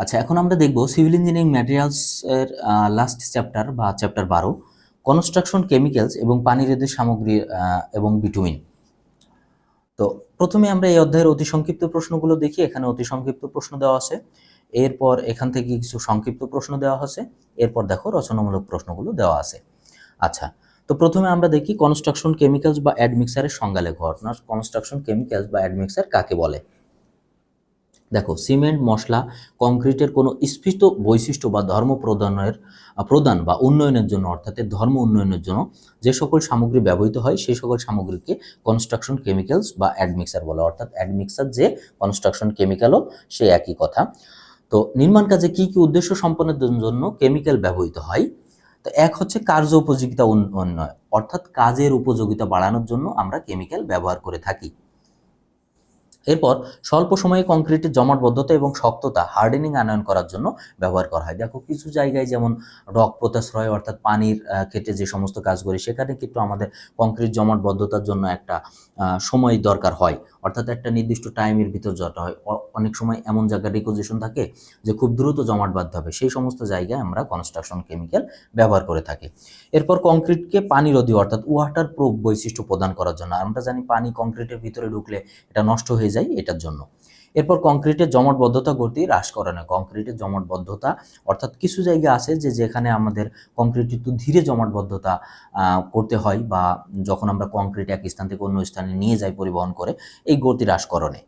আচ্ছা এখন আমরা দেখব সিভিল ইঞ্জিনিয়ারিং ম্যাটেরিয়ালস এর লাস্ট চ্যাপ্টার বা চ্যাপ্টার বারো কনস্ট্রাকশন কেমিক্যালস এবং পানি রোধের সামগ্রী এবং বিটুমিন তো প্রথমে আমরা এই অধ্যায়ের অতি সংক্ষিপ্ত প্রশ্নগুলো দেখি, এখানে অতি সংক্ষিপ্ত প্রশ্ন দেওয়া আছে। এরপর এখান থেকে কিছু সংক্ষিপ্ত প্রশ্ন দেওয়া আছে এরপর দেখো রচনামূলক প্রশ্নগুলো দেওয়া আছে। আচ্ছা তো প্রথমে আমরা দেখি কনস্ট্রাকশন কেমিক্যালস বা অ্যাডমিক্সারের সংজ্ঞা লেখো। আপনার কনস্ট্রাকশন কেমিক্যালস বা অ্যাডমিক্সার কাকে বলে? দেখো, সিমেন্ট, মশলা, কংক্রিটের কোনো স্ফীত বৈশিষ্ট্য বা ধর্ম প্রদানের প্রদান বা উন্নয়নের জন্য, অর্থাৎ ধর্ম উন্নয়নের জন্য যে সকল সামগ্রী ব্যবহৃত হয়, সেই সকল সামগ্রীকে কনস্ট্রাকশন কেমিক্যালস বা অ্যাডমিক্সার বলে। অর্থাৎ অ্যাডমিক্সার যে কনস্ট্রাকশন কেমিক্যালও সে একই কথা। তো নির্মাণ কাজে কি কি উদ্দেশ্য সম্পন্নের জন্য কেমিক্যাল ব্যবহৃত হয়? তো এক হচ্ছে কার্য উপযোগিতা উন্নয়ন। অর্থাৎ কাজের উপযোগিতা বাড়ানোর জন্য আমরা কেমিক্যাল ব্যবহার করে থাকি। এরপর স্বল্প সময়ে কংক্রিটের জমাটবদ্ধতা এবং শক্ততা হার্ডেনিং আনয়ন করার জন্য ব্যবহার করা হয়। দেখো, কিছু জায়গায় যেমন রক প্রত্যাশ্রয় অর্থাৎ পানির ক্ষেত্রে যে সমস্ত কাজ করি, সেখানে কিন্তু আমাদের কংক্রিট জমাটবদ্ধতার জন্য একটা সময় দরকার হয়। অর্থাৎ একটা নির্দিষ্ট টাইমের ভিতর জটা হয়। অনেক সময় এমন জায়গায় রিকোজিশন থাকে যে খুব দ্রুত জমাট বাঁধতে হবে। সেই সমস্ত জায়গায় আমরা কনস্ট্রাকশন কেমিক্যাল ব্যবহার করে থাকি। এরপর কংক্রিটকে পানি রোধী অর্থাৎ ওয়াটার প্রুফ বৈশিষ্ট্য প্রদান করার জন্য। আমরা জানি পানি কংক্রিটের ভিতরে ঢুকলে এটা নষ্ট হয়ে যায় এটার জন্য। এরপর কংক্রিটের জমাটবদ্ধতা গতি হ্রাস করানো কংক্রিটের জমাটবদ্ধতা অর্থাৎ কিছু জায়গা আছে যে, যেখানে আমাদের কংক্রিট একটু ধীরে জমাটবদ্ধতা করতে হয় বা যখন আমরা কংক্রিট এক স্থান থেকে অন্য স্থানে নিয়ে যাই পরিবহন করে, এই গতি হ্রাসকরণে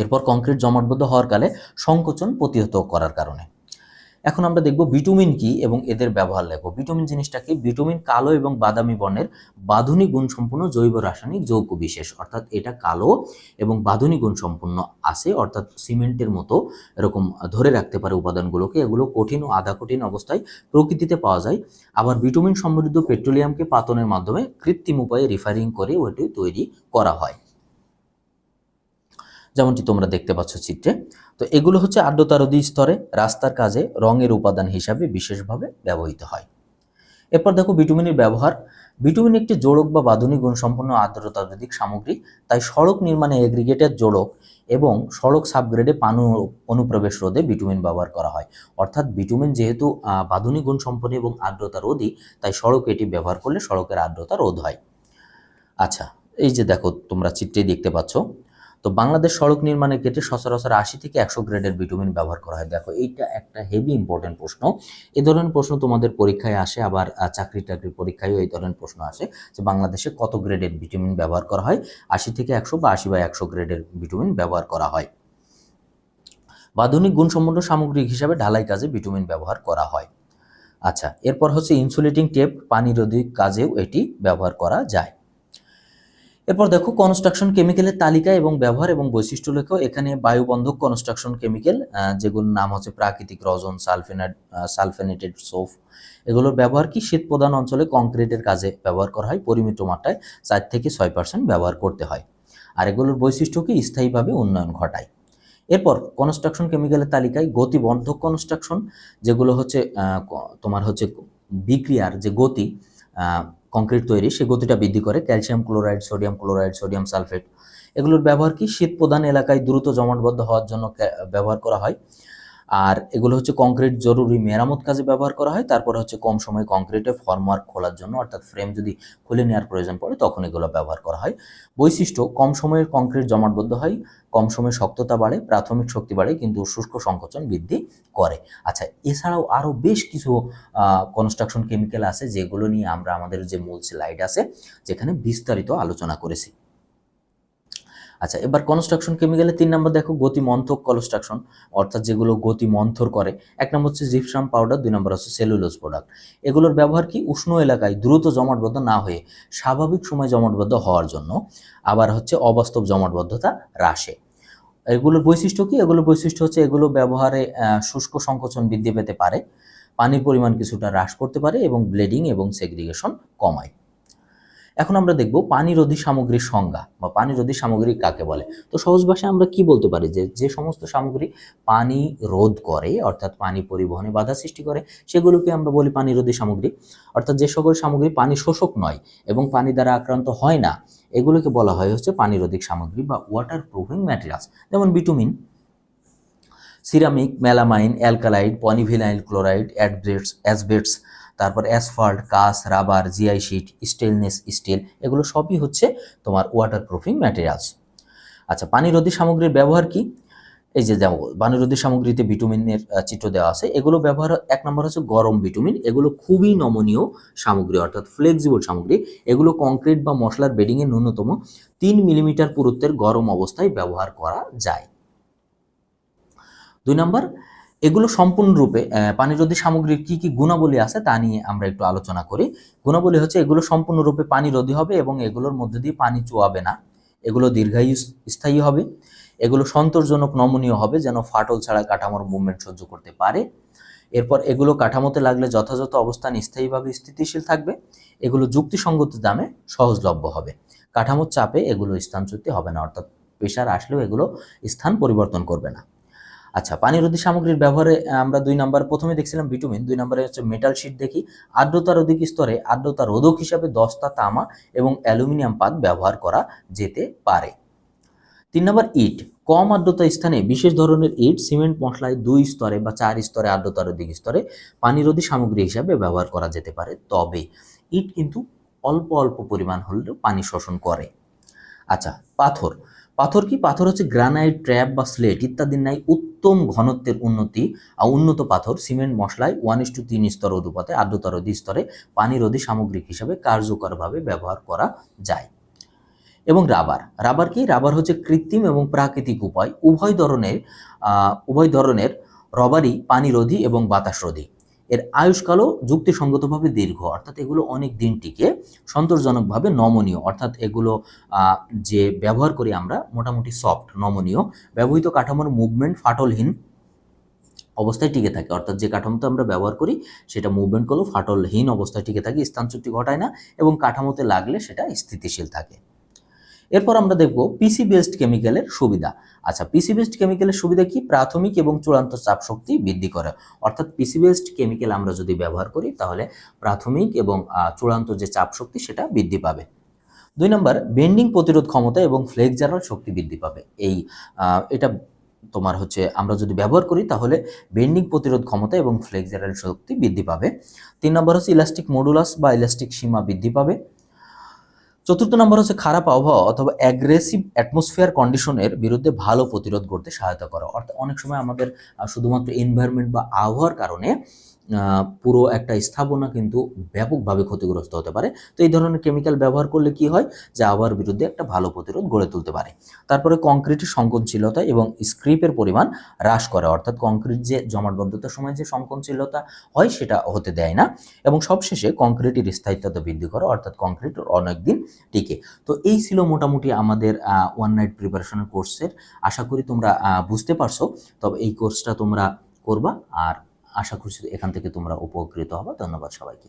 এরপর কংক্রিট জমাটবদ্ধ হওয়ার কালে সংকোচন প্রতিহত করার কারণে। এখন আমরা দেখব ভিটামিন কি এবং এদের ব্যবহার লেখো। ভিটামিন জিনিসটা কি? ভিটামিন কালো এবং বাদামি বর্ণের বাঁধনী গুণ সম্পন্ন জৈব রাসায়নিক যৌগ বিশেষ। অর্থাৎ এটা কালো এবং বাঁধনী গুণ সম্পন্ন আছে, অর্থাৎ সিমেন্টের মতো এরকম ধরে রাখতে পারে উপাদানগুলোকে। এগুলো কঠিন ও আধা কঠিন অবস্থায় প্রকৃতিতে পাওয়া যায়। আবার ভিটামিন সমৃদ্ধ পেট্রোলিয়ামকে পাতনের মাধ্যমে কৃত্রিম উপায়ে রিফারিং করে ওটি তৈরি করা হয়। যেমনটি তোমরা দেখতে পাচ্ছ চিত্রে। তো এগুলো হচ্ছে আর্দ্রতারোধী স্তরে রাস্তার কাজে রঙের উপাদান হিসাবে বিশেষভাবে ব্যবহৃত হয়। এরপর দেখো বিটুমিনের ব্যবহার। বিটুমিন একটি জোড়ক বা বাঁধনী গুণসম্পন্ন আর্দ্রতারোধিক সামগ্রী, তাই সড়ক নির্মাণে এগ্রিগেটের জোড়ক এবং সড়ক সাবগ্রেডে পানু অনুপ্রবেশ রোধে বিটুমিন ব্যবহার করা হয়। অর্থাৎ বিটুমিন যেহেতু বাঁধনী গুণ সম্পন্ন এবং আর্দ্রতা রোধী তাই সড়কে এটি ব্যবহার করলে সড়কের আর্দ্রতা রোধ হয়। আচ্ছা এই যে দেখো তোমরা চিত্রে দেখতে পাচ্ছ। তো বাংলাদেশ সড়ক নির্মাণের ক্ষেত্রে সচরাচর আশি থেকে একশো গ্রেডের ভিটামিন ব্যবহার করা হয়। দেখো, এইটা একটা হেভি ইম্পর্টেন্ট প্রশ্ন। এ ধরনের প্রশ্ন তোমাদের পরীক্ষায় আসে, আবার চাকরি টাকরির পরীক্ষায়ও এই ধরনের প্রশ্ন আসে যে বাংলাদেশে কত গ্রেডের ভিটামিন ব্যবহার করা হয়? আশি থেকে একশো বা আশি বা একশো গ্রেডের ভিটামিন ব্যবহার করা হয়। বাধনিক গুণসম্পন্ন সামগ্রিক হিসাবে ঢালাই কাজে ভিটামিন ব্যবহার করা হয়। আচ্ছা এরপর হচ্ছে ইনসুলেটিং টেপ পানি রোধী কাজেও এটি ব্যবহার করা যায়। এরপর দেখো কনস্ট্রাকশন কেমিক্যালের তালিকা এবং ব্যবহার এবং বৈশিষ্ট্য লেখো। এখানে বায়ুবন্ধক কনস্ট্রাকশন কেমিক্যাল যেগুলোর নাম হচ্ছে প্রাকৃতিক রজন সালফেনাট সালফেনেটেড সোফ এগুলোর ব্যবহার কি? শীত প্রধান অঞ্চলে কংক্রিটের কাজে ব্যবহার করা হয়, পরিমিত মাত্রায় চার থেকে ছয় পার্সেন্ট ব্যবহার করতে হয়। আর এগুলোর বৈশিষ্ট্য কি? স্থায়ীভাবে উন্নয়ন ঘটায়। এরপর কনস্ট্রাকশন কেমিক্যালের তালিকায় গতিবন্ধক কনস্ট্রাকশন যেগুলো হচ্ছে তোমার হচ্ছে বিক্রিয়ার যে গতি কংক্রিট তৈরি সে গতিটা বৃদ্ধি করে calcium chloride sodium chloride sodium sulphate এগুলোর ব্যবহার কি? শীত প্রধান এলাকায় দ্রুত জমাটবদ্ধ হওয়ার জন্য ব্যবহার করা হয়। আর এগুলো হচ্ছে কংক্রিট জরুরি মেরামত কাজে ব্যবহার করা হয়, তারপর হচ্ছে কম সময়ে কংক্রিটে ফর্মওয়ার্ক খোলার জন্য, অর্থাৎ ফ্রেম যদি খুলে নেওয়ার প্রয়োজন পড়ে, তখন এগুলো ব্যবহার করা হয়। বৈশিষ্ট্য, কম সময়ের কংক্রিট জমাটবদ্ধ হয়, কম সময়ে শক্ততা বাড়ে, প্রাথমিক শক্তি বাড়ে, কিন্তু শুষ্ক সংকোচন বৃদ্ধি করে। আচ্ছা এছাড়াও আরও বেশ কিছু কনস্ট্রাকশন কেমিক্যাল আছে, যেগুলো নিয়ে আমরা আমাদের যে মূল স্লাইড আছে, যেখানে বিস্তারিত আলোচনা করেছি। আচ্ছা এবার কনস্ট্রাকশন কেমিক্যালে তিন নম্বর দেখো গতি মন্থক কনস্ট্রাকশন অর্থাৎ যেগুলো গতি মন্থর করে। এক নম্বর হচ্ছে জিপসাম পাউডার দুই নম্বর হচ্ছে সেলুলোজ প্রোডাক্ট এগুলোর ব্যবহার কি? উষ্ণ এলাকায় দ্রুত জমাটবদ্ধ না হয়ে স্বাভাবিক সময় জমাটবদ্ধ হওয়ার জন্য। আবার হচ্ছে অবাস্তব জমাটবদ্ধতা হ্রাসে। এগুলোর বৈশিষ্ট্য কি? এগুলোর বৈশিষ্ট্য হচ্ছে এগুলো ব্যবহারে শুষ্ক সংকোচন বৃদ্ধি পেতে পারে। পানির পরিমাণ কিছুটা হ্রাস করতে পারে এবং ব্লিডিং এবং সেগ্রিগেশন কমায়। এখন আমরা দেখব পানি রোধী সামগ্রীর সংজ্ঞা, বা পানি রোধী সামগ্রী কাকে বলে? তো সহজ ভাষায় আমরা কি বলতে পারি? যে যে সমস্ত সামগ্রী পানি রোধ করে, অর্থাৎ পানি পরিবহনে বাধা সৃষ্টি করে, সেগুলোকে আমরা বলি পানি রোধী সামগ্রী। অর্থাৎ যে সকল সামগ্রী পানি শোষক নয় এবং পানি দ্বারা আক্রান্ত হয় না, এগুলোকে বলা হয় হচ্ছে পানি রোধী সামগ্রী বা ওয়াটার প্রুফিং ম্যাটেরিয়ালস যেমন bitumen ceramic melamine alkalide polyvinyl chloride অ্যাডব্রেটস asbestos তারপর অ্যাসফল্ট কাস rubber GI sheet stainless steel এগুলো সবই হচ্ছে তোমার ওয়াটার প্রুফিং ম্যাটেরিয়ালস আচ্ছা পানিরোধী সামগ্রীর ব্যবহার কি? এই যে যেমন পানিরোধী সামগ্রীতে ভিটামিনের চিত্র দেওয়া আছে, এগুলো ব্যবহার এক নম্বর হচ্ছে গরম ভিটামিন এগুলো খুবই নমনীয় সামগ্রী, অর্থাৎ ফ্লেক্সিবল সামগ্রী, এগুলো কংক্রিট বা মশলার বেডিংয়ে ন্যূনতম তিন মিলিমিটার পুরুত্বের গরম অবস্থায় ব্যবহার করা যায়। দুই নম্বর এগুলো সম্পূর্ণরূপে পানিরোধী সামগ্রীর কি কি গুণাবলী আছে তা নিয়ে আমরা একটু আলোচনা করি। গুণাবলী হচ্ছে এগুলো সম্পূর্ণরূপে পানিরোধী হবে এবং এগুলোর মধ্যে দিয়ে পানি চুয়াবে না। এগুলো দীর্ঘায়ু, স্থায়ী হবে। এগুলো সন্তোষজনক, নমনীয় হবে, যেন ফাটল ছাড়া কাঠামোর মুভমেন্ট সহ্য করতে পারে। এরপর এগুলো কাঠামোতে লাগলে যথাযথ অবস্থান, স্থায়ীভাবে স্থিতিশীল থাকবে। এগুলো যুক্তিসঙ্গত দামে সহজলভ্য হবে। কাঠামোর চাপে এগুলো স্থানচ্যুতি হবে না, অর্থাৎ প্রেশার আসলেও এগুলো স্থান পরিবর্তন করবে না। আচ্ছা পানিরোধী সামগ্রীর ব্যবহারে আমরা দুই নাম্বার প্রথমে দেখছিলাম ভিটামিন দুই নম্বরে হচ্ছে মেটাল শিট দেখি। আর্দ্রতার অধিক স্তরে আর্দ্রতা রোধক হিসাবে দস্তা, তামা এবং অ্যালুমিনিয়াম পাত ব্যবহার করা যেতে পারে। তিন নম্বর ইট, কম আর্দ্রতা স্থানে বিশেষ ধরনের ইট, সিমেন্ট, মশলায় দুই স্তরে বা চার স্তরে আর্দ্রতার অধিক স্তরে পানিরোধী সামগ্রী হিসাবে ব্যবহার করা যেতে পারে। তবে ইট কিন্তু অল্প অল্প পরিমাণ হলেও পানি শোষণ করে। আচ্ছা পাথর পাথর কি? পাথর হচ্ছে গ্রানাইট, ট্র্যাপ বা স্লেট ইত্যাদির ন্যায় উত্তম ঘনত্বের উন্নতি। উন্নত পাথর, সিমেন্ট, মশলায় ওয়ান ইস টু তিন স্তর অনুপাতে অধিক স্তরে পানিরোধী সামগ্রিক হিসাবে কার্যকরভাবে ব্যবহার করা যায়। এবং রাবার। রাবার কি? রাবার হচ্ছে কৃত্রিম এবং প্রাকৃতিক উপায়। উভয় ধরনের উভয় ধরনের রবারই পানিরোধী এবং বাতাসরোধী এর আয়ুষ্কালও যুক্তিসঙ্গতভাবে দীর্ঘ, অর্থাৎ এগুলো অনেক দিন টিকে, সন্তোষজনকভাবে নমনীয়, অর্থাৎ এগুলো যে ব্যবহার করি আমরা মোটামুটি সফট নমনীয়, ব্যবহৃত কাঠামোর মুভমেন্ট ফাটলহীন অবস্থায় টিকে থাকে, অর্থাৎ যে কাঠামোতে আমরা ব্যবহার করি সেটা মুভমেন্ট করলেও ফাটলহীন অবস্থায় টিকে থাকে, স্থানচ্যুতি ঘটায় না এবং কাঠামোতে লাগলে সেটা স্থিতিশীল থাকে। এরপর আমরা দেখব পিসি বেসড কেমিক্যালের সুবিধা। আচ্ছা পিসি বেসড কেমিক্যালের সুবিধা কি? প্রাথমিক এবং চূড়ান্ত চাপ শক্তি বৃদ্ধি করে। অর্থাৎ পিসি বেসড কেমিক্যাল আমরা যদি ব্যবহার করি, তাহলে প্রাথমিক এবং চূড়ান্ত যে চাপ শক্তি, সেটা বৃদ্ধি পাবে। দুই নম্বর বেন্ডিং প্রতিরোধ ক্ষমতা এবং ফ্লেক্সারাল শক্তি বৃদ্ধি পাবে। এই এটা তোমার হচ্ছে, আমরা যদি ব্যবহার করি, তাহলে বেন্ডিং প্রতিরোধ ক্ষমতা এবং ফ্লেক্সারাল শক্তি বৃদ্ধি পাবে। তিন নম্বর হচ্ছে ইলাস্টিক মডুলাস বা ইলাস্টিক সীমা বৃদ্ধি পাবে। চতুর্থ নম্বর হচ্ছে খারাপ আবহাওয়া অথবা অ্যাগ্রেসিভ অ্যাটমসফিয়ার কন্ডিশনের বিরুদ্ধে ভালো প্রতিরোধ করতে সহায়তা করা। অর্থাৎ অনেক সময় আমাদের শুধুমাত্র এনভায়রনমেন্ট বা আবহাওয়ার কারণে পুরো একটা স্থাপনা কিন্তু ব্যাপকভাবে ক্ষতিগ্রস্ত হতে পারে। তো এই ধরনের কেমিক্যাল ব্যবহার করলে কি হয়? যে আবহাওয়ার বিরুদ্ধে একটা ভালো প্রতিরোধ গড়ে তুলতে পারে। তারপরে কংক্রিটের সংকনশীলতা এবং স্ক্রিপের পরিমাণ হ্রাস করে। অর্থাৎ কংক্রিট যে জমাটবদ্ধতার সময় যে সংকনশীলতা হয়, সেটা হতে দেয় না। এবং সবশেষে কংক্রিটের স্থায়িত্বতা বৃদ্ধি করে। অর্থাৎ কংক্রিট অনেক দিন টিকে। তো এই ছিল মোটামুটি আমাদের ওয়ান নাইট প্রিপারেশনের কোর্সের আশা করি তোমরা বুঝতে পারছ। তবে এই কোর্সটা তোমরা করবা। আর আশা করছি এখান থেকে তোমরা উপকৃত হবে। ধন্যবাদ সবাইকে।